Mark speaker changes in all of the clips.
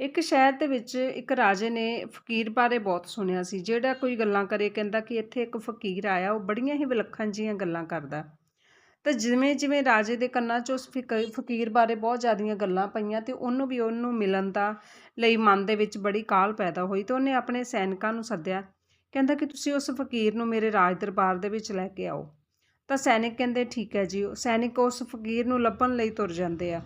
Speaker 1: ਇੱਕ ਸ਼ਹਿਰ ਦੇ ਵਿੱਚ ਇੱਕ ਰਾਜੇ ਨੇ ਫ਼ਕੀਰ ਬਾਰੇ ਬਹੁਤ ਸੁਣਿਆ ਸੀ, ਜਿਹੜਾ ਕੋਈ ਗੱਲਾਂ ਕਰੇ, ਕਹਿੰਦਾ ਕਿ ਇੱਥੇ ਇੱਕ ਫ਼ਕੀਰ ਆਇਆ, ਉਹ ਬੜੀਆਂ ਹੀ ਵਿਲੱਖਣ ਜਿਹੀਆਂ ਗੱਲਾਂ ਕਰਦਾ। ਤਾਂ ਜਿਵੇਂ ਜਿਵੇਂ ਰਾਜੇ ਦੇ ਕੰਨਾਂ 'ਚ ਉਸ ਫਿਕ- ਫ਼ਕੀਰ ਬਾਰੇ ਬਹੁਤ ਜ਼ਿਆਦੀਆਂ ਗੱਲਾਂ ਪਈਆਂ ਤੇ ਉਹਨੂੰ ਵੀ ਉਹਨੂੰ ਮਿਲਣ ਦਾ ਲਈ ਮਨ ਦੇ ਵਿੱਚ ਬੜੀ ਕਾਹਲ ਪੈਦਾ ਹੋਈ ਤੇ ਉਹਨੇ ਆਪਣੇ ਸੈਨਿਕਾਂ ਨੂੰ ਸੱਦਿਆ, ਕਹਿੰਦਾ ਕਿ ਤੁਸੀਂ ਉਸ ਫ਼ਕੀਰ ਨੂੰ ਮੇਰੇ ਰਾਜ ਦਰਬਾਰ ਦੇ ਵਿੱਚ ਲੈ ਕੇ ਆਓ। ਤਾਂ ਸੈਨਿਕ ਕਹਿੰਦੇ, ਠੀਕ ਹੈ ਜੀ। ਉਹ ਸੈਨਿਕ ਉਸ ਫ਼ਕੀਰ ਨੂੰ ਲੱਭਣ ਲਈ ਤੁਰ ਜਾਂਦੇ ਆ।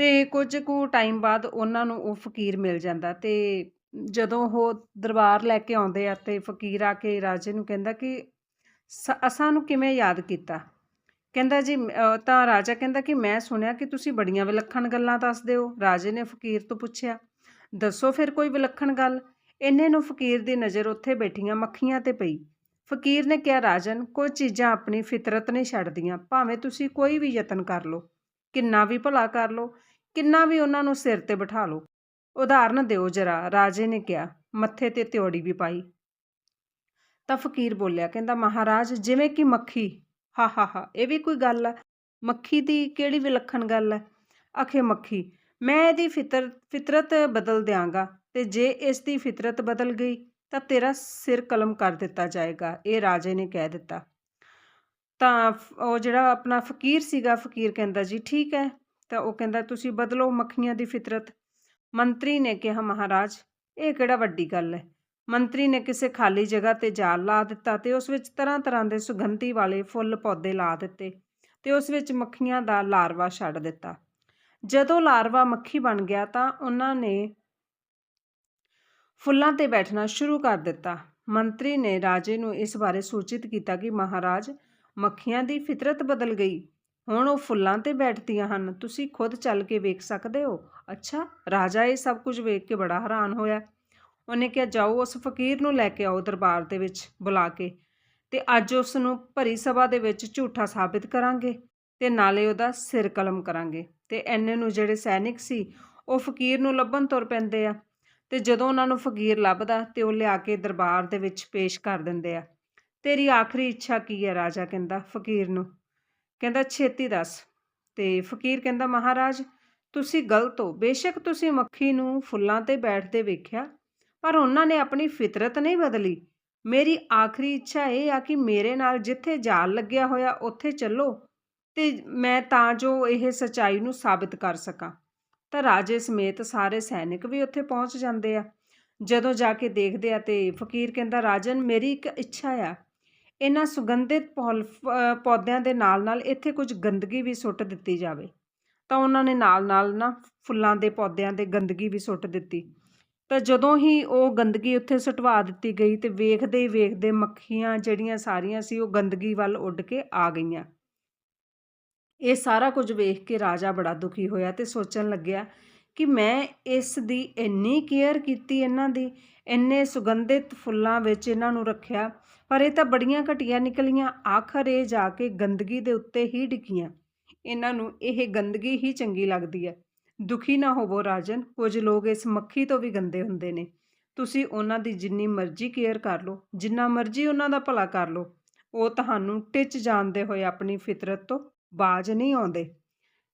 Speaker 1: ਤੇ ਕੁਝ ਕੁ ਟਾਈਮ ਬਾਅਦ ਉਹਨਾਂ ਨੂੰ ਉਹ ਫ਼ਕੀਰ ਮਿਲ ਜਾਂਦਾ ਤੇ ਜਦੋਂ ਉਹ ਦਰਬਾਰ ਲੈ ਕੇ ਆਉਂਦੇ ਆ ਤੇ ਫ਼ਕੀਰ ਆ ਕੇ ਰਾਜੇ ਨੂੰ ਕਹਿੰਦਾ ਕਿ ਸ- ਅਸਾਂ ਨੂੰ ਕਿਵੇਂ ਯਾਦ ਕੀਤਾ? ਕਹਿੰਦਾ ਜੀ ਤਾਂ ਰਾਜਾ ਕਹਿੰਦਾ ਕਿ ਮੈਂ ਸੁਣਿਆ ਕਿ ਤੁਸੀਂ ਬੜੀਆਂ ਵਿਲੱਖਣ ਗੱਲਾਂ ਦੱਸਦੇ ਹੋ। ਰਾਜੇ ਨੇ ਫ਼ਕੀਰ ਤੋਂ ਪੁੱਛਿਆ, ਦੱਸੋ ਫਿਰ ਕੋਈ ਵਿਲੱਖਣ ਗੱਲ? ਇੰਨੇ ਨੂੰ ਫ਼ਕੀਰ ਦੀ ਨਜ਼ਰ ਉੱਥੇ ਬੈਠੀਆਂ ਮੱਖੀਆਂ ਤੇ ਪਈ। ਫ਼ਕੀਰ ਨੇ ਕਿਹਾ, ਰਾਜਨ, ਕੁਝ ਚੀਜ਼ਾਂ ਆਪਣੀ ਫਿਤਰਤ ਨਹੀਂ ਛੱਡਦੀਆਂ, ਭਾਵੇਂ ਤੁਸੀਂ ਕੋਈ ਵੀ ਯਤਨ ਕਰ ਲਓ। ਕਿੰਨਾ ਵੀ ਭਲਾ ਕਰ ਲਓ, ਕਿੰਨਾ ਵੀ ਉਹਨਾਂ ਨੂੰ ਸਿਰ ਤੇ ਬਿਠਾ ਲਓ। ਉਦਾਹਰਨ ਦਿਓ ਜਰਾ, ਰਾਜੇ ਨੇ ਕਿਹਾ, ਮੱਥੇ ਤੇ ਤਿਉੜੀ ਵੀ ਪਾਈ। ਤਾਂ ਫਕੀਰ ਬੋਲਿਆ, ਕਹਿੰਦਾ, ਮਹਾਰਾਜ, ਜਿਵੇਂ ਕਿ ਮੱਖੀ, ਹਾ ਹਾ ਹਾ, ਇਹ ਵੀ ਕੋਈ ਗੱਲ ਹੈ ਮੱਖੀ ਦੀ ਕਿਹੜੀ ਵਿਲੱਖਣ ਗੱਲ ਹੈ ਅਖੇ ਮੱਖੀ, ਮੈਂ ਇਹਦੀ ਫਿਤਰ, ਫਿਤਰਤ ਬਦਲ ਦਿਆਂਗਾ ਤੇ ਜੇ ਇਸ ਦੀ ਫਿਤਰਤ ਬਦਲ ਗਈ ਤਾਂ ਤੇਰਾ ਸਿਰ ਕਲਮ ਕਰ ਦਿੱਤਾ ਜਾਏਗਾ। ਇਹ ਰਾਜੇ ਨੇ ਕਹਿ ਦਿੱਤਾ। ਤਾਂ ਉਹ ਜਿਹੜਾ ਆਪਣਾ ਫਕੀਰ ਸੀਗਾ, ਫਕੀਰ ਕਹਿੰਦਾ, ਜੀ ਠੀਕ ਹੈ। ਤਾਂ ਉਹ ਕਹਿੰਦਾ, ਤੁਸੀਂ ਬਦਲੋ ਮੱਖੀਆਂ ਦੀ ਫਿਤਰਤ। ਮੰਤਰੀ ਨੇ ਕਿਹਾ, ਮਹਾਰਾਜ, ਇਹ ਕਿਹੜਾ ਵੱਡੀ ਗੱਲ ਹੈ? ਮੰਤਰੀ ਨੇ ਕਿਸੇ ਖਾਲੀ ਜਗ੍ਹਾ ਤੇ ਜਾਲ ਲਾ ਦਿੱਤਾ ਤੇ ਉਸ ਵਿੱਚ ਤਰ੍ਹਾਂ ਤਰ੍ਹਾਂ ਦੇ ਸੁਗੰਧੀ ਵਾਲੇ ਫੁੱਲ ਪੌਦੇ ਲਾ ਦਿੱਤੇ ਤੇ ਉਸ ਵਿੱਚ ਮੱਖੀਆਂ ਦਾ ਲਾਰਵਾ ਛੱਡ ਦਿੱਤਾ। ਜਦੋਂ ਲਾਰਵਾ ਮੱਖੀ ਬਣ ਗਿਆ ਤਾਂ ਉਹਨਾਂ ਨੇ ਫੁੱਲਾਂ ਤੇ ਬੈਠਣਾ ਸ਼ੁਰੂ ਕਰ ਦਿੱਤਾ। ਮੰਤਰੀ ਨੇ ਰਾਜੇ ਨੂੰ ਇਸ ਬਾਰੇ ਸੂਚਿਤ ਕੀਤਾ ਕਿ ਮਹਾਰਾਜ ਮੱਖੀਆਂ ਦੀ ਫਿਤਰਤ ਬਦਲ ਗਈ। ਹੁਣ ਉਹ ਫੁੱਲਾਂ ਤੇ ਬੈਠਦੀਆਂ ਹਨ। ਤੁਸੀਂ ਖੁਦ ਚੱਲ ਕੇ ਵੇਖ ਸਕਦੇ ਹੋ। ਅੱਛਾ, ਰਾਜਾ ਇਹ ਸਭ ਕੁਝ ਵੇਖ ਕੇ ਬੜਾ ਹੈਰਾਨ ਹੋਇਆ। ਉਹਨੇ ਕਿਹਾ, ਜਾਓ ਉਸ ਫਕੀਰ ਨੂੰ ਲੈ ਕੇ ਆਓ ਦਰਬਾਰ ਦੇ ਵਿੱਚ ਬੁਲਾ ਕੇ ਤੇ ਅੱਜ ਉਸ ਨੂੰ ਭਰੀ ਸਭਾ ਦੇ ਵਿੱਚ ਝੂਠਾ ਸਾਬਿਤ ਕਰਾਂਗੇ ਤੇ ਨਾਲੇ ਉਹਦਾ ਸਿਰ ਕਲਮ ਕਰਾਂਗੇ। ਤੇ ਐਨੇ ਨੂੰ ਜਿਹੜੇ ਸੈਨਿਕ ਸੀ, ਉਹ ਫਕੀਰ ਨੂੰ ਲੱਭਣ ਤੁਰ ਪੈਂਦੇ ਆ ਤੇ ਜਦੋਂ ਉਹਨਾਂ ਨੂੰ ਫਕੀਰ ਲੱਭਦਾ ਤੇ ਉਹ ਲਿਆ ਕੇ ਦਰਬਾਰ ਦੇ ਵਿੱਚ ਪੇਸ਼ ਕਰ ਦਿੰਦੇ ਆ। ਤੇਰੀ ਆਖਰੀ ਇੱਛਾ ਕੀ ਹੈ ਰਾਜਾ ਕਹਿੰਦਾ, ਫਕੀਰ ਨੂੰ। ਕਹਿੰਦਾ, ਛੇਤੀ ਦੱਸ। ਤੇ ਫਕੀਰ ਕਹਿੰਦਾ, ਮਹਾਰਾਜ, ਤੁਸੀਂ ਗਲਤ ਹੋ। ਬੇਸ਼ੱਕ ਤੁਸੀਂ ਮੱਖੀ ਨੂੰ ਫੁੱਲਾਂ ਤੇ ਬੈਠਦੇ ਵੇਖਿਆ, ਪਰ ਉਹਨਾਂ ਨੇ ਆਪਣੀ ਫਿਤਰਤ ਨਹੀਂ ਬਦਲੀ। ਮੇਰੀ ਆਖਰੀ ਇੱਛਾ ਇਹ ਆ ਕਿ ਮੇਰੇ ਨਾਲ ਜਿੱਥੇ ਜਾਲ ਲੱਗਿਆ ਹੋਇਆ, ਉੱਥੇ ਚੱਲੋ ਤੇ ਮੈਂ ਤਾਂ ਜੋ ਇਹ ਸਚਾਈ ਨੂੰ ਸਾਬਿਤ ਕਰ ਸਕਾਂ। ਤਾਂ ਰਾਜੇ ਸਮੇਤ ਸਾਰੇ ਸੈਨਿਕ ਵੀ ਉੱਥੇ ਪਹੁੰਚ ਜਾਂਦੇ ਆ। ਜਦੋਂ ਜਾ ਕੇ ਦੇਖਦੇ ਆ ਤੇ ਫਕੀਰ ਕਹਿੰਦਾ, ਰਾਜਨ, ਮੇਰੀ ਇੱਕ ਇੱਛਾ ਆ ਇਹਨਾਂ ਸੁਗੰਧਿਤ ਪੌਲ- ਪੌਦਿਆਂ ਦੇ ਨਾਲ ਨਾਲ ਇੱਥੇ ਕੁਝ ਗੰਦਗੀ ਵੀ ਸੁੱਟ ਦਿੱਤੀ ਜਾਵੇ। ਤਾਂ ਉਹਨਾਂ ਨੇ ਨਾਲ ਨਾਲ ਨਾ ਫੁੱਲਾਂ ਦੇ ਪੌਦਿਆਂ ਦੇ ਗੰਦਗੀ ਵੀ ਸੁੱਟ ਦਿੱਤੀ। ਤਾਂ ਜਦੋਂ ਹੀ ਉਹ ਗੰਦਗੀ ਉੱਥੇ ਸੁਟਵਾ ਦਿੱਤੀ ਗਈ ਤੇ ਵੇਖਦੇ ਹੀ ਵੇਖਦੇ ਮੱਖੀਆਂ ਜਿਹੜੀਆਂ ਸਾਰੀਆਂ ਸੀ ਉਹ ਗੰਦਗੀ ਵੱਲ ਉੱਡ ਕੇ ਆ ਗਈਆਂ। ਇਹ ਸਾਰਾ ਕੁਝ ਵੇਖ ਕੇ ਰਾਜਾ ਬੜਾ ਦੁਖੀ ਹੋਇਆ ਤੇ ਸੋਚਣ ਲੱਗਿਆ ਕਿ ਮੈਂ ਇਸ ਦੀ ਇੰਨੀ ਕੇਅਰ ਕੀਤੀ ਇਹਨਾਂ ਦੀ, ਇੰਨੇ ਸੁਗੰਧਿਤ ਫੁੱਲਾਂ ਵਿੱਚ ਇਹਨਾਂ ਨੂੰ ਰੱਖਿਆ। ਪਰ ਇਹ ਤਾਂ ਬੜੀਆਂ ਘਟੀਆਂ ਨਿਕਲੀਆਂ, ਆਖਰ ਇਹ ਜਾ ਕੇ ਗੰਦਗੀ ਦੇ ਉੱਤੇ ਹੀ ਡਿੱਗੀਆਂ। ਇਹਨਾਂ ਨੂੰ ਇਹ ਗੰਦਗੀ ਹੀ ਚੰਗੀ ਲੱਗਦੀ ਹੈ। ਦੁਖੀ ਨਾ ਹੋਵੋ ਰਾਜਨ, ਕੁਝ ਲੋਕ ਇਸ ਮੱਖੀ ਤੋਂ ਵੀ ਗੰਦੇ ਹੁੰਦੇ ਨੇ। ਤੁਸੀਂ ਉਹਨਾਂ ਦੀ ਜਿੰਨੀ ਮਰਜ਼ੀ ਕੇਅਰ ਕਰ ਲਓ, ਜਿੰਨਾ ਮਰਜ਼ੀ ਉਹਨਾਂ ਦਾ ਭਲਾ ਕਰ ਲਓ। ਉਹ ਤੁਹਾਨੂੰ ਟਿੱਚ ਜਾਣਦੇ ਹੋਏ ਆਪਣੀ ਫਿਤਰਤ ਤੋਂ ਬਾਜ ਨਹੀਂ ਆਉਂਦੇ।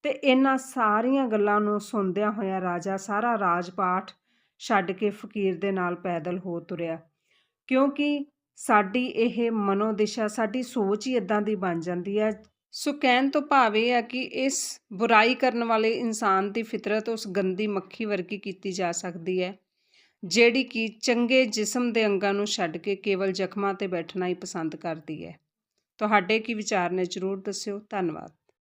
Speaker 1: ਤੇ ਇਹਨਾਂ ਸਾਰੀਆਂ ਗੱਲਾਂ ਨੂੰ ਸੁਣਦਿਆਂ ਹੋਇਆ ਰਾਜਾ ਸਾਰਾ ਰਾਜਪਾਠ ਛੱਡ ਕੇ ਫਕੀਰ ਦੇ ਨਾਲ ਪੈਦਲ ਹੋ ਤੁਰਿਆ। ਕਿਉਂਕਿ ਸਾਡੀ ਇਹ ਮਨੋ ਦਿਸ਼ਾ, ਸਾਡੀ ਸੋਚ ਹੀ ਇਦਾਂ ਦੀ ਬਣ ਜਾਂਦੀ ਹੈ। ਸੋ ਕਹਿਣ ਤੋਂ ਭਾਵ ਇਹ ਆ ਕਿ ਇਸ ਬੁਰਾਈ ਕਰਨ ਵਾਲੇ ਇਨਸਾਨ ਦੀ ਫਿਤਰਤ ਉਸ ਗੰਦੀ ਮੱਖੀ ਵਰਗੀ ਕੀਤੀ ਜਾ ਸਕਦੀ ਹੈ, ਜਿਹੜੀ ਕਿ ਚੰਗੇ ਜਿਸਮ ਦੇ ਅੰਗਾਂ ਨੂੰ ਛੱਡ ਕੇ ਕੇਵਲ ਜ਼ਖਮਾਂ ਤੇ ਬੈਠਣਾ ਹੀ ਪਸੰਦ ਕਰਦੀ ਹੈ। ਤੁਹਾਡੇ ਕੀ ਵਿਚਾਰ ਨੇ ਜਰੂਰ ਦੱਸਿਓ। ਧੰਨਵਾਦ।